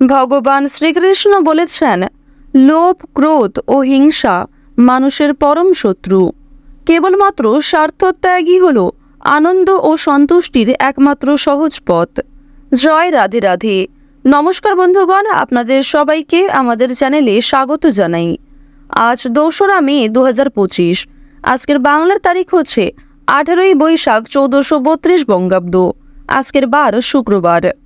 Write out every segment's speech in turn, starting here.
ভগবান শ্রীকৃষ্ণ বলেছেন, লোভ, ক্রোধ ও হিংসা মানুষের পরম শত্রু। কেবলমাত্র স্বার্থত্যাগই হল আনন্দ ও সন্তুষ্টির একমাত্র সহজ পথ। জয় রাধে রাধে। নমস্কার বন্ধুগণ, আপনাদের সবাইকে আমাদের চ্যানেলে স্বাগত জানাই। আজ দোসরা মে দু হাজার পঁচিশ। আজকের বাংলার তারিখ হচ্ছে আঠেরোই বৈশাখ চৌদ্দশো বত্রিশ বঙ্গাব্দ। আজকের বার শুক্রবার।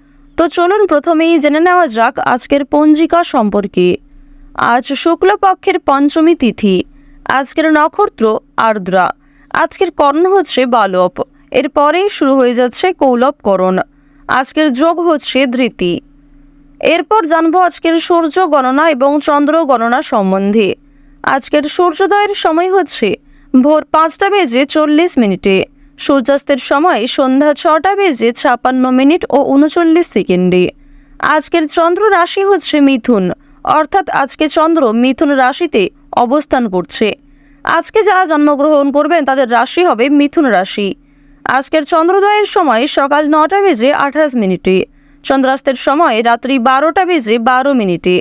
তো চলুন প্রথমেই জেনে নেওয়া যাক আজকের পঞ্জিকা সম্পর্কে। আজ শুক্লপক্ষের পঞ্চমী তিথি, আজকের নক্ষত্র আর্দ্রা, আজকের কর্ণ হচ্ছে বালব, এরপরেই শুরু হয়ে যাচ্ছে কৌলবকরণ, আজকের যোগ হচ্ছে ধৃতি। এরপর জানব আজকের সূর্য গণনা এবং চন্দ্র গণনা সম্বন্ধে। আজকের সূর্যোদয়ের সময় হচ্ছে ভোর পাঁচটা বেজে চল্লিশ মিনিটে। সূর্যাস্তের সময় সন্ধ্যা ছটা বেজে ছাপান্ন মিনিট ও উনচল্লিশ সেকেন্ডে। আজকের চন্দ্র রাশি হচ্ছে মিথুন। অর্থাৎ আজকে চন্দ্র মিথুন রাশিতে অবস্থান করছে। আজকে যারা জন্মগ্রহণ করবেন তাদের রাশি হবে মিথুন রাশি। আজকের চন্দ্রোদয়ের সময় সকাল নটা বেজে আঠাশ মিনিটে। চন্দ্রাস্তের সময় রাত্রি বারোটা বেজে বারো মিনিটে।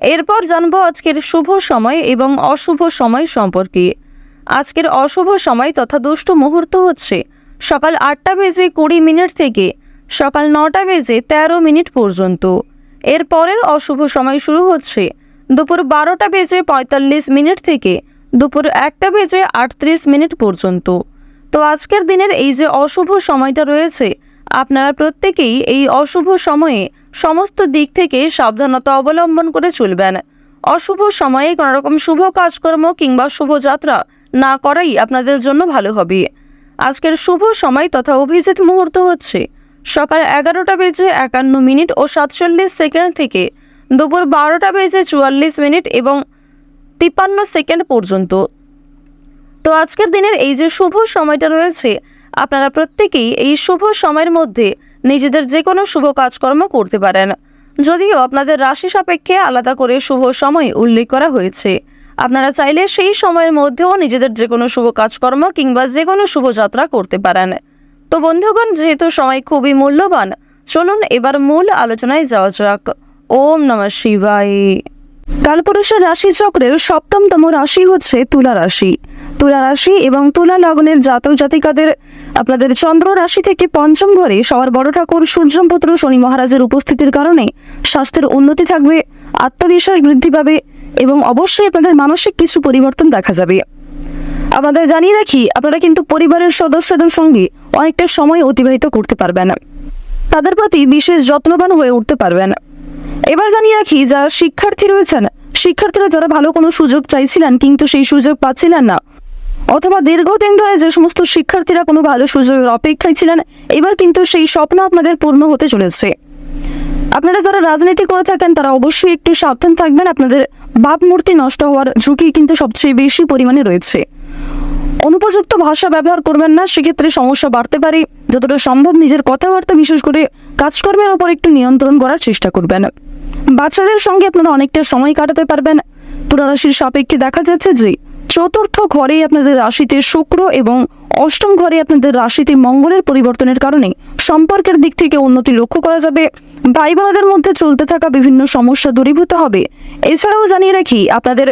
এরপর জানব আজকের শুভ সময় এবং অশুভ সময় সম্পর্কে। আজকের অশুভ সময় তথা দুষ্ট মুহূর্ত হচ্ছে। সকাল আটটা বেজে কুড়ি মিনিট থেকে সকাল নটা বেজে তেরো মিনিট পর্যন্ত। এর পরের অশুভ সময় শুরু হচ্ছে দুপুর বারোটা বেজে পঁয়তাল্লিশ মিনিট থেকে দুপুর একটা বেজে আটত্রিশ মিনিট পর্যন্ত। তো আজকের দিনের এই যে অশুভ সময়টা রয়েছে, আপনারা প্রত্যেকেই এই অশুভ সময়ে সমস্ত দিক থেকে সাবধানতা অবলম্বন করে চলবেন। অশুভ সময়ে কোনোরকম শুভ কাজকর্ম কিংবা শুভযাত্রা না করাই আপনাদের জন্য ভালো হবে। আজকের শুভ সময় তথা অভিজিৎ মুহূর্ত হচ্ছে। সকাল এগারোটা বেজে একান্ন মিনিট ও সাতচল্লিশ সেকেন্ড থেকে দুপুর বারোটা বেজে চুয়াল্লিশ মিনিট এবং তিপ্পান্ন সেকেন্ড পর্যন্ত। তো আজকের দিনের এই যে শুভ সময়টা রয়েছে, আপনারা প্রত্যেকেই এই শুভ সময়ের মধ্যে নিজেদের যে কোনো শুভ কাজকর্ম করতে পারেন। যদিও আপনাদের রাশি সাপেক্ষে আলাদা করে শুভ সময় উল্লেখ করা হয়েছে। আপনারা চাইলে সেই সময়ের মধ্যেও নিজেদের যে কোনো শুভ কাজকর্ম কিংবা যে কোনো শুভযাত্রা করতে পারেন। তো বন্ধুগণ, যেহেতু সময় খুবই মূল্যবান, চলুন এবার মূল আলোচনায় যাওয়া যাক। ওম নমঃ শিবায়। কালপুরুষের রাশি চক্রের সপ্তমতম রাশি হচ্ছে তুলা রাশি। তুলা রাশি এবং তুলা লগ্নের জাতক জাতিকাদের আপনাদের চন্দ্র রাশি থেকে পঞ্চম ঘরে সবার বড় ঠাকুর সূর্যপুত্র শনি মহারাজের উপস্থিতির কারণে স্বাস্থ্যের উন্নতি থাকবে, আত্মবিশ্বাস বৃদ্ধি পাবে এবং অবশ্যই আপনাদের মানসিক কিছু পরিবর্তন দেখা যাবে। আপনাদের জানিয়ে রাখি, আপনারা কিন্তু পরিবারের সদস্যদের সঙ্গে অনেকটা সময় অতিবাহিত করতে পারবেন। তাদের প্রতি বিশেষ যত্নবান হয়ে উঠতে পারবেন। এবার জানিয়ে রাখি, যারা শিক্ষার্থী রয়েছেন, শিক্ষার্থীরা যারা ভালো কোনো সুযোগ চাইছিলেন কিন্তু সেই সুযোগ পাচ্ছিলেন না, অথবা দীর্ঘদিন ধরে যে সমস্ত শিক্ষার্থীরা কোনো ভালো সুযোগের অপেক্ষায় ছিলেন, এবার কিন্তু সেই স্বপ্ন আপনাদের পূর্ণ হতে চলেছে। আপনারা যারা রাজনীতি করে থাকেন, তারা অবশ্যই একটু সাবধান থাকবেন। আপনাদের ভাবমূর্তি নষ্ট হওয়ার ঝুঁকি কিন্তু সবচেয়ে বেশি পরিমাণে রয়েছে। অনুপযুক্ত ভাষা ব্যবহার করবেন না, সেক্ষেত্রে সমস্যা বাড়তে পারে। যতটা সম্ভব নিজের কথাবার্তা বিশেষ করে কাজকর্মের ওপর একটু নিয়ন্ত্রণ করার চেষ্টা করবেন। বাচ্চাদের সঙ্গে আপনারা অনেকটা সময় কাটাতে পারবেন। তুলারাশির সাপেক্ষে দেখা যাচ্ছে যে চতুর্থ ঘরে আপনাদের রাশিতে শুক্র এবং অষ্টম ঘরে আপনাদের রাশিতে মঙ্গলের পরিবর্তনের কারণে সম্পর্কের দিক থেকে উন্নতি লক্ষ্য করা যাবে। ভাই বোনদের মধ্যে চলতে থাকা বিভিন্ন সমস্যা দূরীভূত হবে। এছাড়াও জানিয়ে রাখি, আপনাদের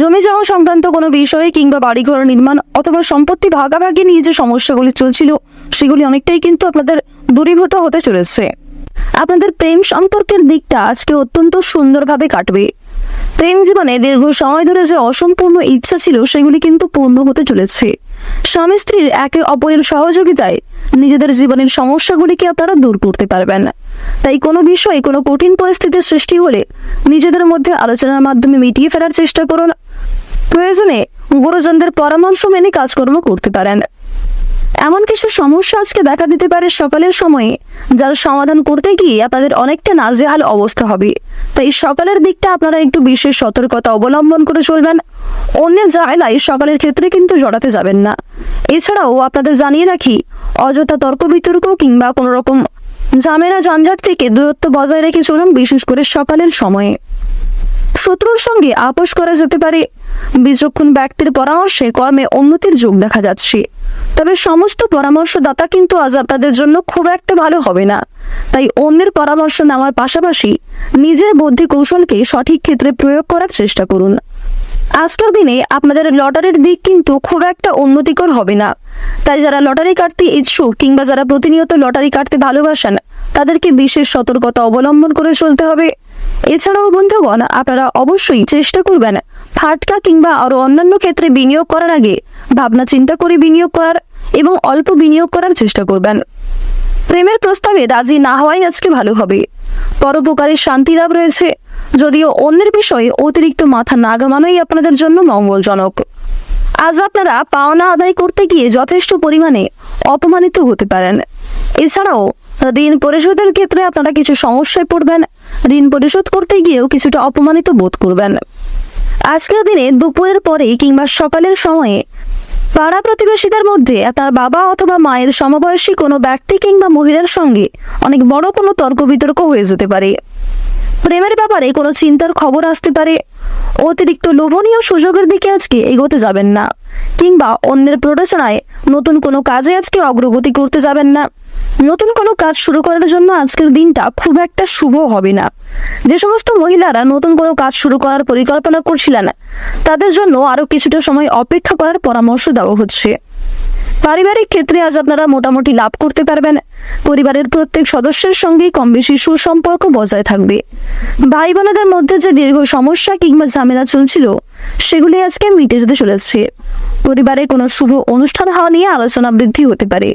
জমি জমা সংক্রান্ত কোনো বিষয়ে কিংবা বাড়িঘর নির্মাণ অথবা সম্পত্তি ভাগাভাগি নিয়ে যে সমস্যাগুলি চলছিল, সেগুলি অনেকটাই কিন্তু আপনাদের দূরীভূত হতে চলেছে। আপনাদের প্রেম সম্পর্কের দিকটা আজকে অত্যন্ত সুন্দরভাবে কাটবে। প্রেম জীবনে দীর্ঘ সময় ধরে যে অসম্পূর্ণ ইচ্ছা ছিল, সেগুলি কিন্তু পূর্ণ হতে চলেছে। স্বামী স্ত্রীর একে অপরের সহযোগিতায় নিজেদের জীবনের সমস্যাগুলিকে আপনারা দূর করতে পারবেন। তাই কোনো বিষয়ে কোনো কঠিন পরিস্থিতির সৃষ্টি হলে নিজেদের মধ্যে আলোচনার মাধ্যমে মিটিয়ে ফেলার চেষ্টা করুন। প্রয়োজনে গুরুজনদের পরামর্শ মেনে কাজকর্ম করতে পারেন। এমন কিছু সমস্যা আজকে দেখা দিতে পারে সকালের সময়ে, যার সমাধান করতে গিয়ে আপনাদের অনেকটা নাজেহাল অবস্থা হবে। তাই সকালের দিকটা আপনারা একটু বিশেষ সতর্কতা অবলম্বন করে চলবেন। অন্যের জায়গায় সকালের ক্ষেত্রে কিন্তু জড়াতে যাবেন না। এছাড়াও আপনাদের জানিয়ে রাখি, অযথা তর্ক বিতর্ক কিংবা কোনো রকম ঝামেলা ঝঞ্ঝাট থেকে দূরত্ব বজায় রেখে চলুন, বিশেষ করে সকালের সময়ে। শত্রুর সঙ্গে আপোষ করা যেতে পারে। বিচক্ষণ ব্যক্তির পরামর্শে কর্মে উন্নতির যোগ দেখা যাচ্ছে। তবে সমস্ত পরামর্শদাতা কিন্তু আজ আপনাদের জন্য খুব একটা ভালো হবে না। তাই অন্যের পরামর্শ নেওয়ার পাশাপাশি নিজের বুদ্ধি কৌশলকে সঠিক ক্ষেত্রে প্রয়োগ করার চেষ্টা করুন। আজকের দিনে আপনাদের লটারির দিক কিন্তু খুব একটা উন্নতিকর হবে না। তাই যারা লটারি কাটতে ইচ্ছুক কিংবা যারা প্রতিনিয়ত লটারি কাটতে ভালোবাসেন, তাদেরকে বিশেষ সতর্কতা অবলম্বন করে চলতে হবে। এছাড়াও বন্ধুগণ, আপনারা অবশ্যই চেষ্টা করবেন ফাটকা কিংবা আরও অন্যান্য ক্ষেত্রে বিনিয়োগ করার আগে ভাবনা চিন্তা করে বিনিয়োগ করার এবং অল্প বিনিয়োগ করার চেষ্টা করবেন। প্রেমের প্রস্তাবে রাজি না হওয়াই আজকে ভালো হবে। পরোপকারের শান্তি লাভ রয়েছে। যদিও অন্যের বিষয়ে অতিরিক্ত মাথা না ঘামানোই আপনাদের জন্য মঙ্গলজনক। আজ আপনারা পাওনা আদায় করতে গিয়ে যথেষ্ট পরিমাণে অপমানিত হতে পারেন। এছাড়াও, ঋণ পরিশোধের ক্ষেত্রে আপনারা কিছু সমস্যায় পড়বেন। ঋণ পরিশোধ করতে গিয়েও কিছুটা অপমানিত বোধ করবেন। আজকের দিনে দুপুরের পরে কিংবা সকালের সময়ে পাড়া প্রতিবেশীদের মধ্যে তার বাবা অথবা মায়ের সমবয়সী কোনো ব্যক্তি কিংবা মহিলার সঙ্গে অনেক বড় কোনো তর্ক বিতর্ক হয়ে যেতে পারে। প্রেমের ব্যাপারে কোনো চিন্তার খবর আসতে পারে। অতিরিক্ত লোভনীয় সুযোগের দিকে আজকে এগোতে যাবেন না, কিংবা অন্যের প্ররোচনায় নতুন কোনো কাজে আজকে অগ্রগতি করতে যাবেন না। নতুন কোনো কাজ শুরু করার জন্য আজকের দিনটা খুব একটা শুভ হবে না। যে সমস্ত মহিলারা নতুন কোনো কাজ শুরু করার পরিকল্পনা করছিলেন, তাদের জন্য আরও কিছুটা সময় অপেক্ষা করার পরামর্শ দেওয়া হচ্ছে। পারিবারিক ক্ষেত্রে আজ আপনারা মোটামুটি লাভ করতে পারবেন। পরিবারের প্রত্যেক সদস্যের সঙ্গেই কম বেশি সুসম্পর্ক বজায় থাকবে। ভাই বোনেদের মধ্যে যে দীর্ঘ সমস্যা কিংবা ঝামেলা চলছিল, সেগুলি আজকে মিটে যেতে চলেছে। পরিবারে কোনো শুভ অনুষ্ঠান হওয়া নিয়ে আলোচনা বৃদ্ধি হতে পারে।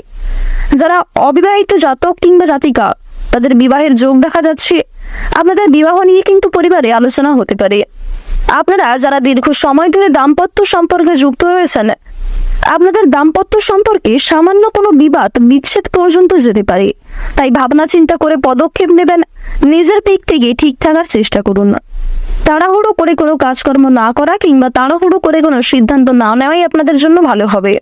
যারা অবিবাহিত জাতক কিংবা জাতিকা, তাদের বিবাহের যোগ দেখা যাচ্ছে। আপনাদের বিবাহ নিয়ে কিন্তু পরিবারে আলোচনা হতে পারে। আপনারা যারা দীর্ঘ সময় ধরে দাম্পত্য সম্পর্কে যুক্ত রয়েছেন আপনাদের দাম্পত্য সম্পর্কে সামান্য কোনো বিবাদ, বিচ্ছেদ পর্যন্ত যেতে পারে। তাই ভাবনা চিন্তা করে পদক্ষেপ নেবেন। নিজের দিক থেকে ঠিক থাকার চেষ্টা করুন। তাড়াহুড়ো করে কোনো কাজকর্ম না করা কিংবা তাড়াহুড়ো করে কোনো সিদ্ধান্ত না নেওয়াই আপনাদের জন্য ভালো হবে।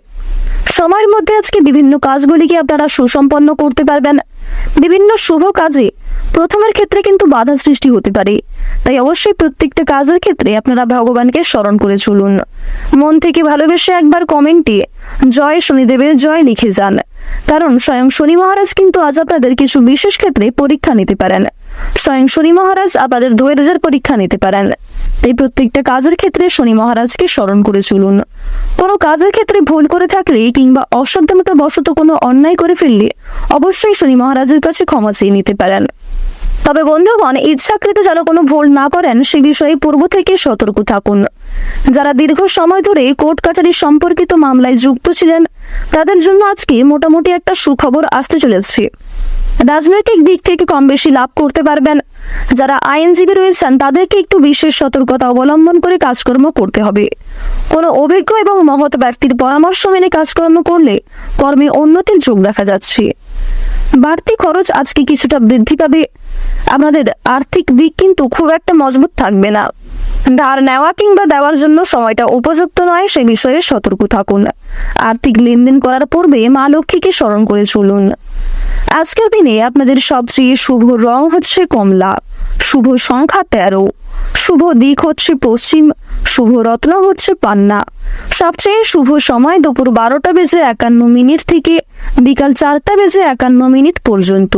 সময়ের মধ্যে আজকে বিভিন্ন কাজগুলিকে আপনারা সুসম্পন্ন করতে পারবেন? বিভিন্ন শুভ কাজে প্রথমের ক্ষেত্রে কিন্তু বাধা সৃষ্টি হতে পারে। তাই অবশ্যই প্রত্যেকটা কাজের ক্ষেত্রে আপনারা ভগবানকে স্মরণ করে চলুন। মন থেকে ভালোবেসে একবার কমেন্টে জয় শনিদেবের জয় লিখে যান। কারণ স্বয়ং শনি মহারাজ কিন্তু আজ আপনাদের কিছু বিশেষ ক্ষেত্রে পরীক্ষা নিতে পারেন। স্বয়ং শনি মহারাজ আপনাদের ধৈর্যের পরীক্ষা নিতে পারেন। এই প্রত্যেকটা কাজের ক্ষেত্রে শনি মহারাজকে স্মরণ করে চলুন। কোনো কাজের ক্ষেত্রে ভুল করে থাকলে কিংবা অসাবধানতা বশত কোনো অন্যায় করে ফেললে অবশ্যই শনি মহারাজের কাছে ক্ষমা চেয়ে নিতে পারেন। তবে বন্ধুগণ, ইচ্ছাকৃত যেন কোনো ভুল না করেন, সে বিষয়ে পূর্ব থেকে সতর্ক থাকুন। যারা দীর্ঘ সময় ধরে কোর্ট কাছারি সম্পর্কিত মামলায় যুক্ত ছিলেন, তাদের জন্য আজকে মোটামুটি একটা সুখবর আসতে চলেছে। রাজনৈতিক দিক থেকে কম বেশি লাভ করতে পারবেন। যারা আইনজীবী রয়েছেন, তাদেরকে একটু বিশেষ সতর্কতা অবলম্বন করে কাজকর্ম করতে হবে। কোনো অভিজ্ঞ এবং মহৎ ব্যক্তির পরামর্শ মেনে কাজকর্ম করলে কর্মে উন্নতির যোগ দেখা যাচ্ছে। বাড়তি খরচ আজকে কিছুটা বৃদ্ধি পাবে। আপনাদের আর্থিক দিক কিন্তু খুব একটা মজবুত থাকবে না। ধার নেওয়া কিংবা দেওয়ার জন্য সময়টা উপযুক্ত নয়, সে বিষয়ে সতর্ক থাকুন। আর্থিক লেনদেন করার পূর্বে মা লক্ষ্মীকে স্মরণ করে চলুন। আজকের দিনে আপনাদের সবচেয়ে শুভ রং হচ্ছে কমলা। শুভ সংখ্যা তেরো। শুভ দিক হচ্ছে পশ্চিম, শুভ রত্ন হচ্ছে পান্না। সবচেয়ে শুভ সময় দুপুর বারোটা বেজে একান্ন মিনিট থেকে বিকাল চারটা বেজে একান্ন মিনিট পর্যন্ত।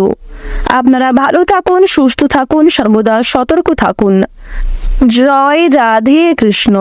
আপনারা ভালো থাকুন, সুস্থ থাকুন, সর্বদা সতর্ক থাকুন। জয় রাধে কৃষ্ণ।